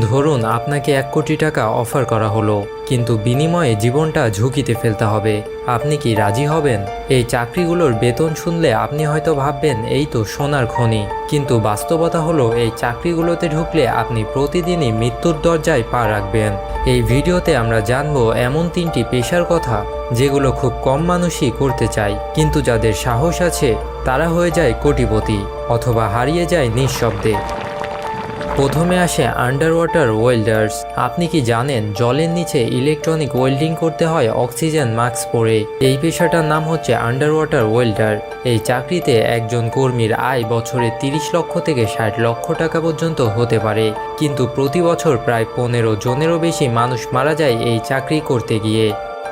ধরুন আপনাকে এক কোটি টাকা অফার করা হলো, কিন্তু বিনিময়ে জীবনটা ঝুঁকিতে ফেলতে হবে। আপনি কি রাজি হবেন? এই চাকরিগুলোর বেতন শুনলে আপনি হয়তো ভাববেন, এই তো সোনার খনি। কিন্তু বাস্তবতা হলো, এই চাকরিগুলোতে ঢুকলে আপনি প্রতিদিনই মৃত্যুর দরজায় পা রাখবেন। এই ভিডিওতে আমরা জানব এমন তিনটি পেশার কথা, যেগুলো খুব কম মানুষই করতে চায়, কিন্তু যাদের সাহস আছে, তারা হয়ে যায় কোটিপতি, অথবা হারিয়ে যায় নিঃশব্দে। প্রথমে আসে আন্ডার ওয়াটার ওয়েল্ডার্স আপনি কি জানেন, জলের নিচে ইলেকট্রনিক ওয়েল্ডিং করতে হয় অক্সিজেন মাস্ক পরে। এই পেশাটার নাম হচ্ছে আন্ডার ওয়াটার ওয়েল্ডার এই চাকরিতে একজন কর্মীর আয় বছরে তিরিশ লক্ষ থেকে ষাট লক্ষ টাকা পর্যন্ত হতে পারে। কিন্তু প্রতি বছর প্রায় পনেরো জনেরও বেশি মানুষ মারা যায় এই চাকরি করতে গিয়ে।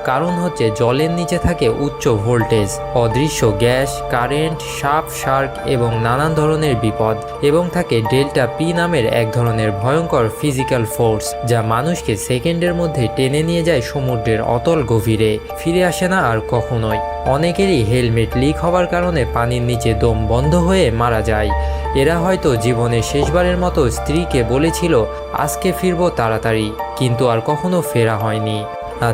কারণ হচ্ছে জলের নিচে থাকে উচ্চ ভোল্টেজ, অদৃশ্য গ্যাস, কারেন্ট, সাপ, শার্ক এবং নানান ধরনের বিপদ এবং থাকে ডেল্টা পি নামের এক ধরনের ভয়ঙ্কর ফিজিক্যাল ফোর্স যা মানুষকে সেকেন্ডের মধ্যে টেনে নিয়ে যায় সমুদ্রের অতল গভীরে। ফিরে আসে না আর কখনোই। অনেকেরই হেলমেট লিক হওয়ার কারণে পানির নিচে দম বন্ধ হয়ে মারা যায়। এরা হয়তো জীবনে শেষবারের মতো স্ত্রীকে বলেছিল, আজকে ফিরবো তাড়াতাড়ি। কিন্তু আর কখনো ফেরা হয়নি।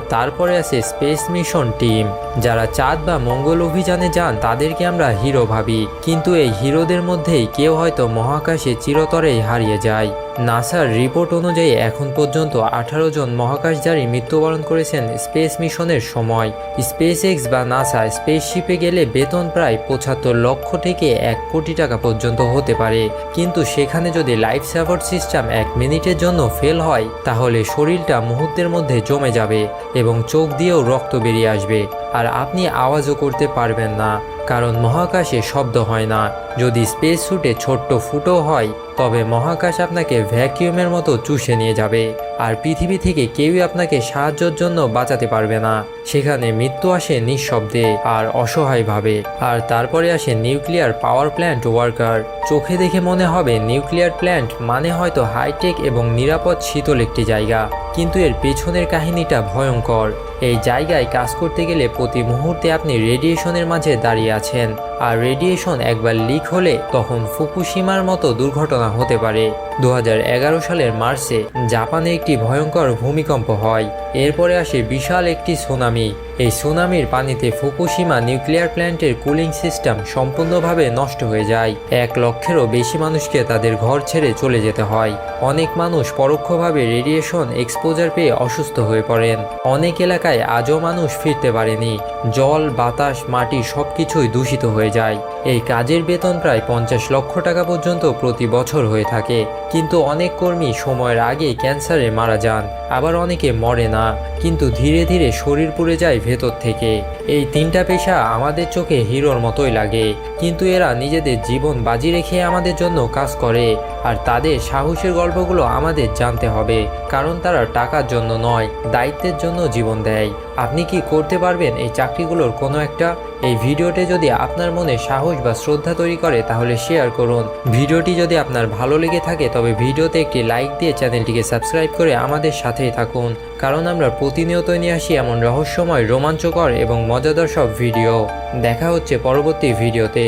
তারপরে আছে স্পেস মিশন টিম। যারা চাঁদ বা মঙ্গল অভিযানে যান, তাদেরকে আমরা হিরো ভাবি। কিন্তু এই হিরোদের মধ্যেই কেউ হয়তো মহাকাশে চিরতরেই হারিয়ে যায়। নাসার রিপোর্ট অনুযায়ী এখন পর্যন্ত আঠারো জন মহাকাশচারী মৃত্যুবরণ করেছেন স্পেস মিশনের সময়। স্পেস এক্স বা নাসা স্পেসশিপে গেলে বেতন প্রায় পঁচাত্তর লক্ষ থেকে এক কোটি টাকা পর্যন্ত হতে পারে। কিন্তু সেখানে যদি লাইফ সাপোর্ট সিস্টেম এক মিনিটের জন্য ফেল হয়, তাহলে শরীরটা মুহূর্তের মধ্যে জমে যাবে এবং চোখ দিয়েও রক্ত বেরিয়ে আসবে। আর আপনি আওয়াজও করতে পারবেন না। কারণ মহাকাশে শব্দ হয় না। যদি স্পেস স্যুটে ছোট্ট ফুটো হয়, তবে মহাকাশ আপনাকে ভ্যাকিউমের মতো চুষে নিয়ে যাবে। আর পৃথিবী থেকে কেউই আপনাকে সাহায্যের জন্য বাঁচাতে পারবে না। সেখানে মৃত্যু আসে নিঃশব্দে আর অসহায়ভাবে। আর তারপরে আসে নিউক্লিয়ার পাওয়ার প্ল্যান্ট ওয়ার্কার চোখে দেখে মনে হবে নিউক্লিয়ার প্ল্যান্ট মানে হয়তো হাইটেক এবং নিরাপদ শীতল একটি জায়গা। কিন্তু এর পেছনের কাহিনীটা ভয়ঙ্কর। এই জায়গায় কাজ করতে গেলে প্রতি মুহূর্তে আপনি রেডিয়েশনের মাঝে দাঁড়িয়ে আছেন। আর রেডিয়েশন একবার লিক হলে তখন ফুকুশিমার মতো দুর্ঘটনা হতে পারে। দু হাজার এগারো সালের মার্চে জাপানে একটি ভয়ঙ্কর ভূমিকম্প হয়। এরপরে আসে বিশাল একটি সুনামি এই সুনামির পানিতে ফুকুশিমা নিউক্লিয়ার প্ল্যান্টের কুলিং সিস্টেম সম্পূর্ণভাবে নষ্ট হয়ে যায়। এক লক্ষেরও বেশি মানুষকে তাদের ঘর ছেড়ে চলে যেতে হয়। অনেক মানুষ পরোক্ষভাবে রেডিয়েশন এক্সপোজার পেয়ে অসুস্থ হয়ে পড়েন। অনেক এলাকায় আজও মানুষ ফিরতে পারেনি। জল, বাতাস, মাটি সব কিছুই দূষিত হয়ে যায়। এই কাজের বেতন প্রায় পঞ্চাশ লক্ষ টাকা পর্যন্ত প্রতি বছর হয়ে থাকে। কিন্তু অনেক কর্মী সময়ের আগে ক্যান্সারে মারা যান। আবার অনেকে মরে না। কিন্তু ধীরে ধীরে শরীর পুড়ে যায় ভেতর থেকে। এই তিনটা পেশা আমাদের চোখে হিরোর মতোই লাগে, কিন্তু এরা নিজেদের জীবন বাজি রেখে আমাদের জন্য কাজ করে, আর তাদের সাহসের গল্পগুলো আমাদের জানতে হবে, কারণ তারা টাকার জন্য নয়, দায়িত্বের জন্য জীবন দেয়। আপনি কি করতে পারবেন এই চাকরিগুলোর কোনো একটা? এই ভিডিওটি যদি আপনার মনে সাহস বা শ্রদ্ধা তৈরি করে, তাহলে শেয়ার করুন। ভিডিওটি যদি আপনার ভালো লেগে থাকে, তবে ভিডিওতে একটি লাইক দিয়ে চ্যানেলটিকে সাবস্ক্রাইব করে আমাদের সাথেই থাকুন। কারণ আমরা প্রতিনিয়ত নিয়ে আসি এমন রহস্যময়, রোমাঞ্চকর এবং মজাদার সব ভিডিও দেখা হচ্ছে পরবর্তী ভিডিওতে